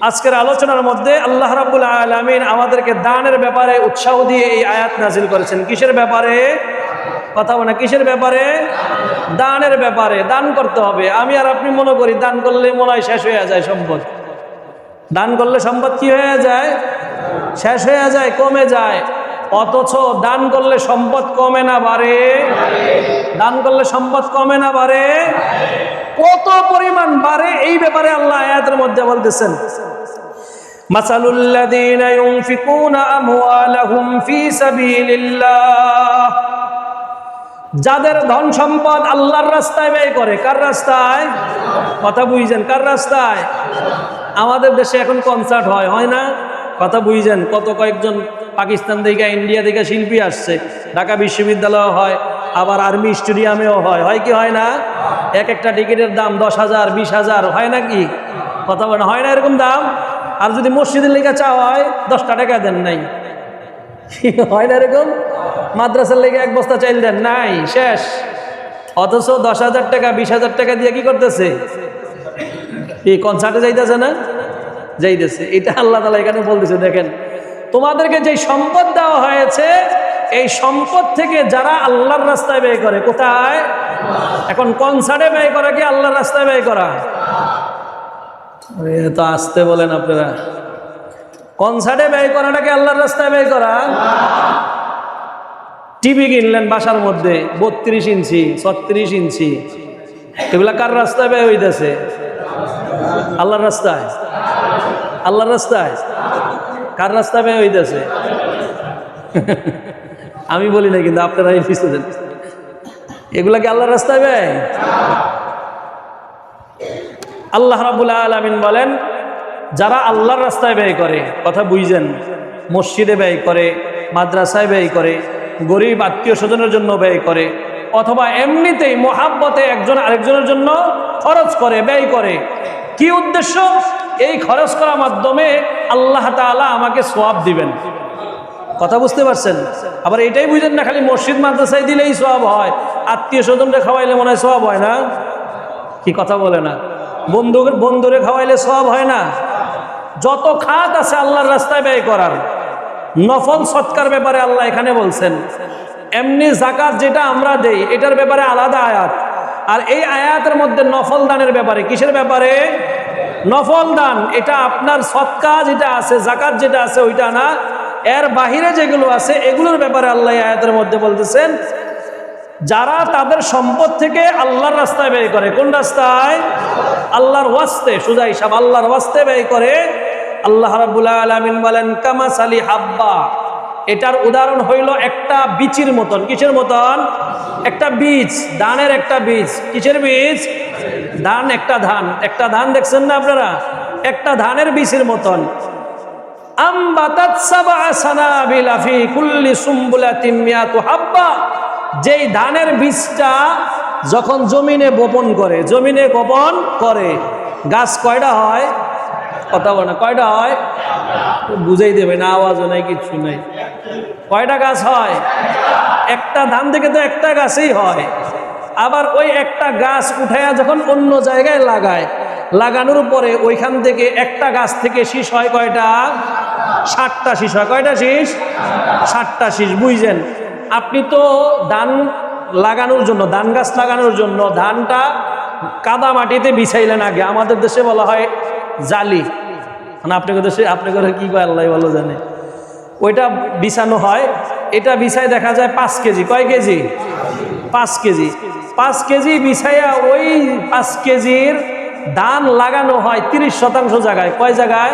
আজকের আলোচনার মধ্যে আল্লাহ রাবুল আলমিন আমাদেরকে দানের ব্যাপারে উৎসাহ দিয়ে এই আয়াত নাজিল করেছেন। কিসের ব্যাপারে? কথা বলে কিসের ব্যাপারে? দানের ব্যাপারে, দান করতে হবে। আমি আর আপনি মনে করি, দান করলে মনে হয় শেষ হয়ে যায় সম্পদ। দান করলে সম্পদ কি হয়ে যায়? শেষ হয়ে যায়, কমে যায়। অথচ দান করলে সম্পদ কমে না বাড়ে। দান করলে সম্পদ কমে না বাড়ে। কত পরিমাণ বাড়ে, এই ব্যাপারে আল্লাহ আয়াতের মধ্যে বলতেছেন। مثل الذين ينفقون أموالهم في سبيل الله যাদের ধন সম্পদ আল্লাহর রাস্তায় ব্যয় করে কার রাস্তায় কথা বুঝছেন কার রাস্তায় আমাদের দেশে এখন কনসার্ট হয় হয় না কথা বুঝছেন কত কয়েকজন পাকিস্তান থেকে ইন্ডিয়া থেকে শিল্পী আসছে ঢাকা বিশ্ববিদ্যালয় হয় আবার আর্মি স্টেডিয়ামেও হয় হয় কি হয় না এক একটা টিকিটের দাম দশ হাজার বিশ হাজার হয় না কি কথা বলেন হয় না এরকম দাম আর যদি মসজিদের লেগে চা হয়, দশটা টাকা দেন নাই। হয় না এরকম? মাদ্রাসার লেগে এক বস্তা চাইল দেন নাই, শেষ। অথচ দশ হাজার টাকা, বিশ হাজার টাকা দিয়ে কি করতেছে? এই কনসার্টে যাইতেছে না? যাইতেছে। এটা আল্লাহ তালা এখানে বলতেছে, দেখেন। তোমাদেরকে যে সম্পদ দেওয়া হয়েছে, এই সম্পদ থেকে যারা আল্লাহর রাস্তায় ব্যয় করে, কোথায়? এখন কনসার্টে ব্যয় করা কি আল্লাহর রাস্তায় ব্যয় করা? তো আসতে বলেন আপনারা। কনসার্টে ব্যয় করাটাকে আল্লাহর রাস্তায় ব্যয় করা? টিভি কিনলেন বাসার মধ্যে, বত্রিশ ইঞ্চি, ছত্রিশ ইঞ্চি। এগুলা কার রাস্তায় ব্যয় হইতেছে? আল্লাহর রাস্তায়। আল্লাহর রাস্তায়। কার রাস্তায় ব্যয় হইতেছে? আমি বলি না, কিন্তু আপনারা এগুলা কি আল্লাহর রাস্তায় ব্যয়? আল্লাহ রাবুল আলমিন বলেন, যারা আল্লাহর রাস্তায় ব্যয় করে, কথা বুঝছেন মসজিদে ব্যয় করে, মাদ্রাসায় ব্যয় করে, গরিব আত্মীয় স্বজনের জন্য ব্যয় করে, অথবা এমনিতেই মহাব্বতে একজন আরেকজনের জন্য খরচ করে, ব্যয় করে, কি উদ্দেশ্য? এই খরচ করার মাধ্যমে আল্লাহ তাআলা আমাকে সোয়াব দিবেন। কথা বুঝতে পারছেন? আবার এটাই বুঝেন না, খালি মসজিদ, মাদ্রাসায় দিলেই সোয়াব হয়, আত্মীয় স্বজনরে খাওয়াইলে মনে হয় সোয়াব হয় না? কি কথা বলে না? বন্ধু বন্ধুরে খাওয়াইলে সব হয় না। যত খাত আছে আল্লাহর রাস্তায় ব্যয় করার। নফল সৎকার ব্যাপারে আল্লাহ এখানে বলছেন। এমনি জাকাত যেটা আমরা দেই, এটার ব্যাপারে আলাদা আয়াত। আর এই আয়াতের মধ্যে নফল দানের ব্যাপারে, কিসের ব্যাপারে? নফল দান, এটা আপনার সৎকা যেটা আছে জাকাত যেটা আছে, ওইটা না। এর বাহিরে যেগুলো আছে, এগুলোর ব্যাপারে আল্লাহ আয়াতের মধ্যে বলতেছেন যারা তাদের সম্পদ থেকে আল্লাহর রাস্তায় ব্যয় করে। কোন রাস্তায়? আল্লাহর ওয়াস্তে, সুজা হিসাব, আল্লাহর ওয়াস্তে ব্যয় করে। আল্লাহ রাবুল আলমিন বলেন কামাস আলী হাব্বা। এটার উদাহরণ হইল একটা বীচির মতন। কিসের মতন? একটা বীজ, ধানের একটা বীজ। কিসের বীজ? ধান, একটা ধান। একটা ধান দেখছেন না আপনারা? একটা ধানের বীজের মতন। আমবাতাত সাবআ সানাবিলা ফি কুল্লি সুম্বুলাতিন মিয়াতু হাব্বা। যেই ধানের বীজটা যখন জমিনে বপন করে, জমিনে বপন করে, গাছ কয়টা হয়? কথা বলে না কয়টা হয়? বুঝেই দেবে না, আওয়াজও নাই কিছু নাই। কয়টা গাছ হয়? একটা ধান থেকে তো একটা গাছই হয়। আবার ওই একটা গাছ উঠাইয়া যখন অন্য জায়গায় লাগায়, লাগানোর পরে ওইখান থেকে একটা গাছ থেকে শীষ হয় কয়টা? ষাটটা শীষ হয়। কয়টা শীষ? ষাটটা শীষ, বুঝছেন? আপনি তো ধান লাগানোর জন্য, ধান গাছ লাগানোর জন্য ধানটা কাদা মাটিতে বিছাইলেন আগে। আমাদের দেশে বলা হয় জালি। মানে আপনাদের দেশে আপনাদের কি কয় আল্লাহ ভালো জানে। ওইটা বিছানো হয়। এটা বিছায় দেখা যায় পাঁচ কেজি। কয় কেজি? পাঁচ কেজি। পাঁচ কেজি বিছাইয়া ওই পাঁচ কেজির ধান লাগানো হয় তিরিশ শতাংশ জায়গায়। কয় জায়গায়?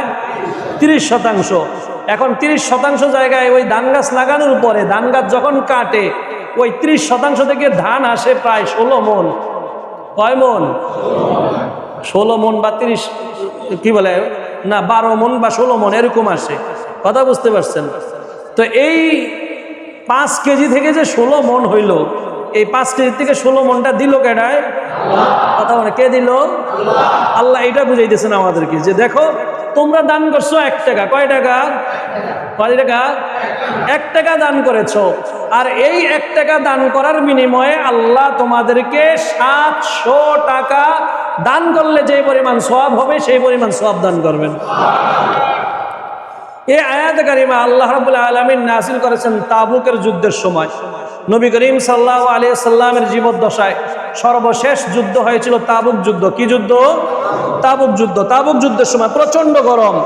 তিরিশ শতাংশ। এখন তিরিশ শতাংশ জায়গায় ওই ধান গাছ লাগানোর পরে ধান গাছ যখন কাটে, ওই ত্রিশ শতাংশ থেকে ধান আসে প্রায় ষোলো মন। কয় মন? ষোলো মন বা তিরিশ, কি বলে? না, বারো মন বা ষোলো মন, এরকম আসে। কথা বুঝতে পারছেন? তো এই পাঁচ কেজি থেকে যে ষোলো মন হইল, এই পাঁচ কেজি থেকে ষোলো মনটা দিল কেডায়? কথা বলে, কে দিল? আল্লাহ। এটা বুঝাইতেছেন আমাদেরকে যে দেখো তোমরা দান করছ এক টাকা। কয় টাকা? কয় টাকা? এক টাকা দান করেছ। আর এই এক টাকা দান করার বিনিময়ে আল্লাহ তোমাদেরকে সাতশো টাকা দান করলে যে পরিমাণ সওয়াব হবে, সেই পরিমাণ সওয়াব দান করবেন। এই আয়াত কারিমা আল্লাহ রাবুল আলমিন নাসিল করেছেন তাবুকের যুদ্ধের সময়। নবী করিম সাল্লাহ আলিয়া সাল্লামের জীবদ্দশায় সর্বশেষ যুদ্ধ হয়েছিল তাবুক যুদ্ধ। কি যুদ্ধ? তাবুক যুদ্ধ, তাবুক যুদ্ধের সময় প্রচণ্ড গরম।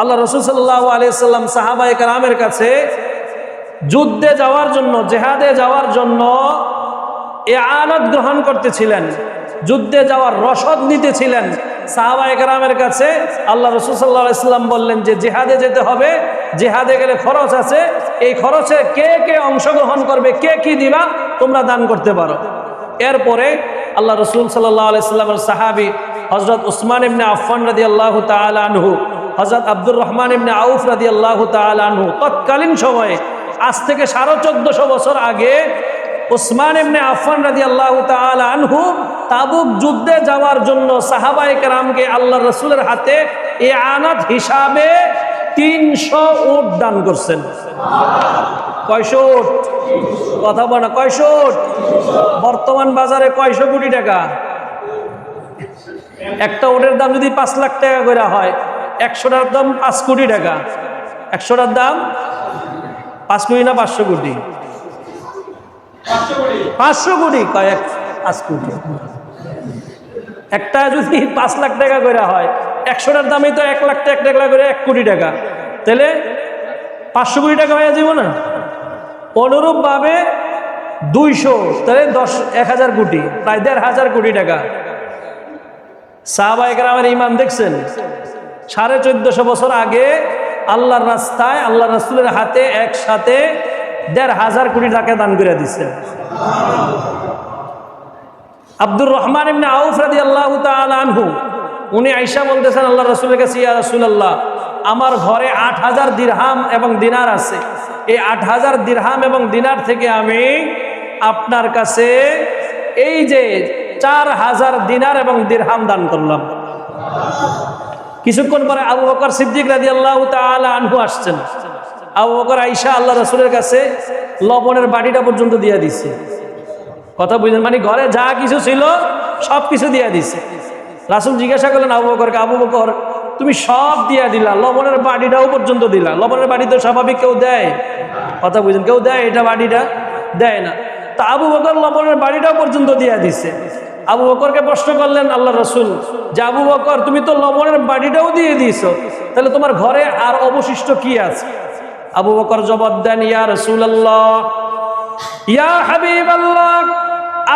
আল্লাহ রসুল সাল্লাহ আলিয়া সাল্লাম সাহাবাই কালামের কাছে যুদ্ধে যাওয়ার জন্য, জেহাদে যাওয়ার জন্য এ আনত গ্রহণ করতেছিলেন। যুদ্ধে যাওয়ার রসদ নিতেছিলেন। সাহাবা একরামের কাছে আল্লাহ রসুল সাল্লাহ ইসলাম বললেন যে, জেহাদে যেতে হবে, জেহাদে গেলে খরচ আছে। এই খরচে কে কে অংশগ্রহণ করবে, কে কি দিবা, তোমরা দান করতে পারো। এরপরে আল্লাহ রসুল সাল্লাহ আলাইস্লামের সাহাবি হজরত উসমান ইবনে আফান রাদি আল্লাহ তালহু হজরত আব্দুর রহমান ইবনে আউফ রাদি আল্লাহ তালহু তৎকালীন সময়ে, আজ থেকে সাড়ে চোদ্দশো বছর আগে উসমান ইবনে আফান রাদি আল্লাহ আনহু তাবুক যুদ্ধে যাওয়ার জন্য সাহাবাই কেরামকে আল্লাহ রসুলের হাতে এ আনাত হিসাবে তিনশো উট দান করছেন। কয়শো উট? কথা বলে কয়শো উট? বর্তমান বাজারে কয়শো কোটি টাকা? একটা ওটের দাম যদি পাঁচ লাখ টাকা করে হয়, একশোটার দাম পাঁচ কোটি টাকা। একশোটার দাম পাঁচ কোটি না পাঁচশো কোটি? পাঁচশো কোটি। কয়েক পাঁচ কোটি। একটা যদি পাঁচ লাখ টাকা করে হয়, একশোটার দামই তো এক লাখ টাকা এক লাখ করে এক কোটি টাকা। তাহলে পাঁচশো কোটি টাকা হয়ে যাব না? অনুরূপভাবে দুইশো, তাহলে দশ এক হাজার কোটি, প্রায় দেড় হাজার কোটি টাকা। সাহাবা একরামের ইমান দেখছেন? সাড়ে চোদ্দশো বছর আগে আল্লাহর রাস্তায় আল্লাহ রাসুলের হাতে একসাথে দেড় হাজার কোটি টাকা দান করে দিচ্ছেন আব্দুর রহমান এমনি আউফ রাদি আল্লাহ আনহু, উনি আইসা বলতেছেন আল্লাহ রসুলের কাছে, ইয়া রসুল্লাহ আমার ঘরে আট হাজার দিরহাম এবং দিনার আছে। এই আট হাজার দিরহাম এবং দিনার থেকে আমি আপনার কাছে এই যে চার হাজার দিনার এবং দিরহাম দান করলাম। কিছুক্ষণ পরে আবু বকর সিদ্দিক রাজি আল্লাহ আনহু আসছেন। আবু বকর আইসা আল্লাহ রসুলের কাছে লবণের বাটিটা পর্যন্ত দিয়ে দিচ্ছে কথা বুঝলেন? মানে ঘরে যা কিছু ছিল সব কিছু দিয়ে দিছে। রাসুল জিজ্ঞাসা করলেন, আবু বকরকে আবু বকর, তুমি সব দিয়া দিলা, লবণের বাড়িটাও পর্যন্ত দিলা। লবণের বাড়ি তো স্বাভাবিক কেউ দেয়। কথা বুঝলেন? কেউ দেয় এটা বাড়িটা দেয় না। তা আবু বকর লবণের বাড়িটাও পর্যন্ত দিয়া দিছে। আবু বকরকে প্রশ্ন করলেন, আল্লাহ রসুল, যে আবু বকর, তুমি তো লবণের বাড়িটাও দিয়ে দিয়েছ, তাহলে তোমার ঘরে আর অবশিষ্ট কি আছে? আবু বকর জবাব দেন, ইয়া রসুল আল্লাহ ইয়া হাবিব আল্লাহ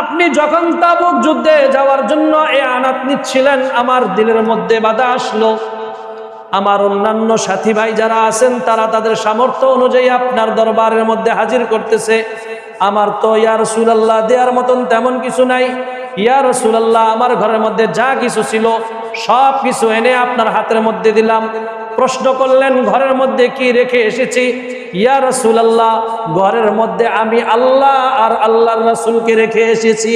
আপনি যখন তাবুক যুদ্ধে যাওয়ার জন্য এ আনাত নিচ্ছিলেন, আমার দিলের মধ্যে বাধা আসলো। আমার অন্যান্য সাথী ভাই যারা আছেন, তারা তাদের সামর্থ্য অনুযায়ী আপনার দরবারের মধ্যে হাজির করতেছে। আমার তো ইয়া রসুলাল্লাহ দেওয়ার মতন তেমন কিছু নাই। ইয়া রসুলাল্লাহ, আমার ঘরের মধ্যে যা কিছু ছিল, সব কিছু এনে আপনার হাতের মধ্যে দিলাম। প্রশ্ন করলেন, ঘরের মধ্যে কি রেখে এসেছি? ইয়া রসুলাল্লাহ, ঘরের মধ্যে আমি আল্লাহ আর আল্লাহর রসুলকে রেখে এসেছি।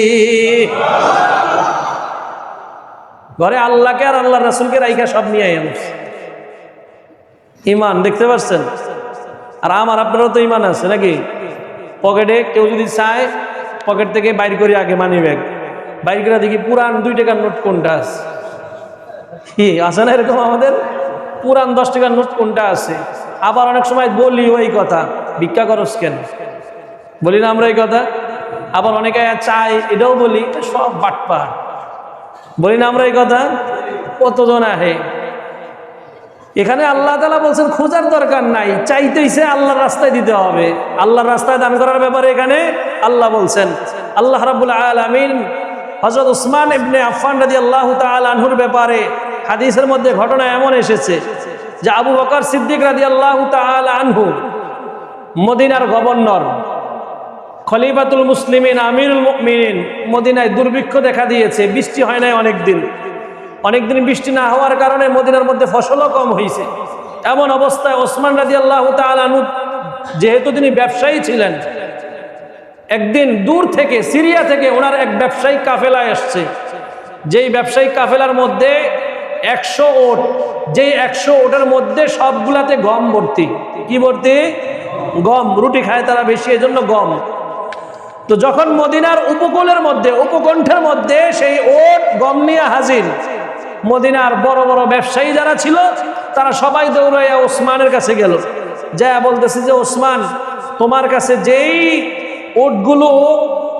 ঘরে আল্লাহকে আর আল্লাহর রসুলকে রাইখা সব নিয়ে ইমান, দেখতে পাচ্ছেন? আর আমার, আপনারও তো ইমান আছে নাকি? পকেটে কেউ যদি চায়, পকেট থেকে বাইর করে আগে মানি ব্যাগ বাইর দেখি পুরান দুই টাকার নোট কোনটা আছে? আছে না এরকম আমাদের? পুরান দশ টাকার নোট কোনটা আছে? আবার অনেক সময় বলি ওই কথা, ভিক্ষা করস কেন? বলি না আমরা এই কথা? আবার অনেকে চাই এটাও বলি সব বাটপা বলি না আমরা এই কথা? কতজন আহে? এখানে আল্লাহ তালা বলছেন, খোঁজার দরকার নাই, চাইতেইছে আল্লাহর রাস্তায় দিতে হবে। আল্লাহর রাস্তায় দান করার ব্যাপারে এখানে আল্লাহ বলছেন, আল্লাহ রাবুল আলমিন হজরত উসমান ইবনে আফান রাজি আল্লাহ আনহুর ব্যাপারে হাদিসের মধ্যে ঘটনা এমন এসেছে যে আবু বকর সিদ্দিক রাজি আল্লাহ আনহু, মদিনার গভর্নর, খলিফাতুল মুসলিমিন, আমিরুল মিন মদিনায় দুর্ভিক্ষ দেখা দিয়েছে, বৃষ্টি হয় নাই অনেকদিন। অনেকদিন বৃষ্টি না হওয়ার কারণে মদিনার মধ্যে ফসলও কম হয়েছে এমন অবস্থায় ওসমান রাজি আল্লাহ তালু যেহেতু তিনি ব্যবসায়ী ছিলেন একদিন দূর থেকে, সিরিয়া থেকে ওনার এক ব্যবসায়িক কাফেলা এসছে। যেই ব্যবসায়িক কাফেলার মধ্যে একশো ওট, যেই একশো ওটের মধ্যে সবগুলাতে গম ভর্তি। কি ভর্তি? গম, রুটি খায় তারা বেশি, এজন্য গম। তো তো যখন মদিনার উপকূলের মধ্যে, উপকণ্ঠের মধ্যে সেই ওট, গম নিয়ে হাজির, মদিনার বড় বড় ব্যবসায়ী যারা ছিল, তারা সবাই দৌড়াইয়া ওসমানের কাছে গেল। যা বলতেছে যে, ওসমান, তোমার কাছে যেই ওটগুলো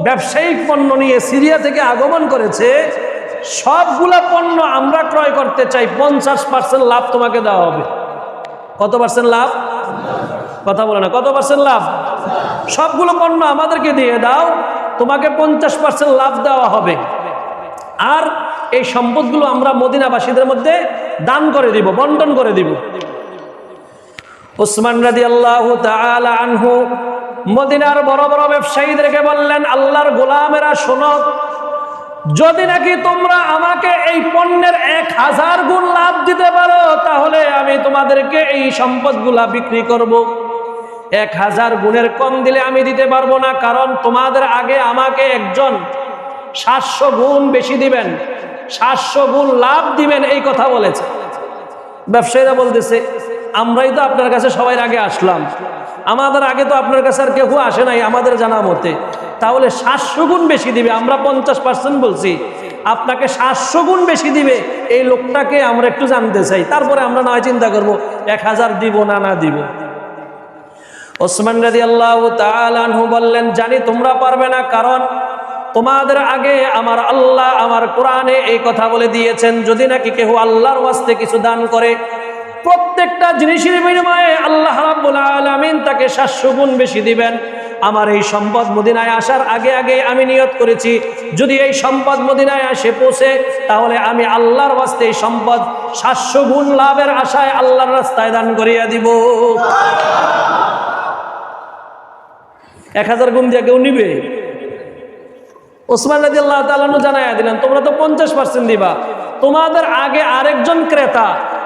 ব্যবসায়িক পণ্য নিয়ে সিরিয়া থেকে আগমন করেছে, সবগুলা পণ্য আমরা ক্রয় করতে চাই, পঞ্চাশ পার্সেন্ট লাভ তোমাকে দেওয়া হবে। কত পার্সেন্ট লাভ? কথা বলে না, কত পার্সেন্ট লাভ? সবগুলো পণ্য আমাদেরকে দিয়ে দাও, তোমাকে পঞ্চাশ পার্সেন্ট লাভ দেওয়া হবে। আর এই সম্পদগুলো আমরা মদিনাবাসীদের মধ্যে দান করে দিব, বন্টন করে দিব। ওসমান রাদি আল্লাহ আনহু মদিনার বড় বড় ব্যবসায়ীদেরকে বললেন, আল্লাহর গোলামেরা শোনো, যদি নাকি তোমরা আমাকে এই পণ্যের এক হাজার গুণ লাভ দিতে পারো, তাহলে আমি তোমাদেরকে এই সম্পদগুলা বিক্রি করব। এক হাজার গুণের কম দিলে আমি দিতে পারব না, কারণ তোমাদের আগে আমাকে একজন সাতশো গুণ বেশি দিবেন, সাতশো গুণ লাভ দিবেন, এই কথা বলেছে ব্যবসায়ীরা বলতেছে, আমরাই তো আপনার কাছে সবাই আগে আসলাম আমাদের আগে তো আপনার কাছে আর কেউ আসে নাই আমাদের জানা মতে। তাহলে সাতশো গুণ বেশি দিবে, আমরা পঞ্চাশ পার্সেন্ট বলছি। আপনাকে সাতশো গুণ বেশি দিবে, এই লোকটাকে আমরা একটু জানতে চাই। তারপরে আমরা নয় চিন্তা করব, এক হাজার দিব না না দিব। ওসমান রাজি আল্লাহ তালু বললেন, জানি তোমরা পারবে না, কারণ তোমাদের আগে আমার আল্লাহ আমার কোরআনে এই কথা বলে দিয়েছেন। যদি নাকি কেউ আল্লাহর ওয়াস্তে কিছু দান করে প্রত্যেকটা জিনিসের বিনিময়ে আল্লাহ রাব্বুল আলামিন তাকে সাতশো গুণ বেশি দিবেন। আমার এই সম্পদ মদিনায় আসার আগে আগে আমি নিয়ত করেছি, যদি এই সম্পদ মদিনায় আসে পৌঁছে, তাহলে আমি আল্লাহর ওয়াস্তে এই সম্পদ সাতশো গুণ লাভের আশায় আল্লাহর রাস্তায় দান করিয়া দিব। এক হাজার গুণ দিয়ে কেউ নিবে? ওসমান রাজি আল্লাহ তালু জানাই দিলেন, তোমরা তো পঞ্চাশ পার্সেন্ট দিবা। তোমাদের আগে আরেকজন ক্রেতা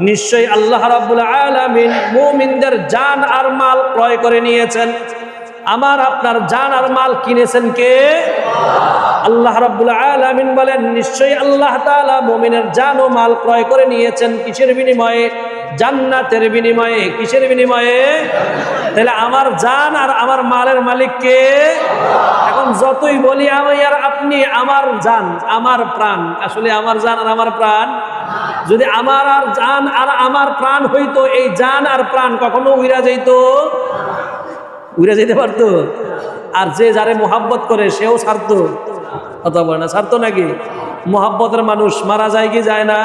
নিশ্চয়ই আল্লাহ রাব্বুল আলামিন মুমিনদের জান আর মাল ক্রয় করে নিয়েছেন। আমার আপনার জান আর মাল কিনেছেন কে? আল্লাহ রাব্বুল আলামিন বলেন, নিশ্চয়ই আল্লাহ তাআলা মুমিনের জান ও মাল ক্রয় করে নিয়েছেন কিসের বিনিময়ে? জান্নাতের বিনিময়ে। কিসের বিনিময়ে? তাহলে আমার জান আর আমার মালের মালিক কে? এখন যতই বলি আমি আর আপনি, আমার জান, আমার প্রাণ। আসলে আমার জান আর আমার প্রাণ যদি আমার আর জান আর আমার প্রাণ হইতো, এই জান আর প্রাণ কখনো উইরা যাইতো? উইরা যেতে পারতো? আর যে যারে মোহাব্বত করে, সেও ছাড়তো। কথা বলে না, ছাড়তো নাকি? মোহাব্বতের মানুষ মারা যায় কি যায় না।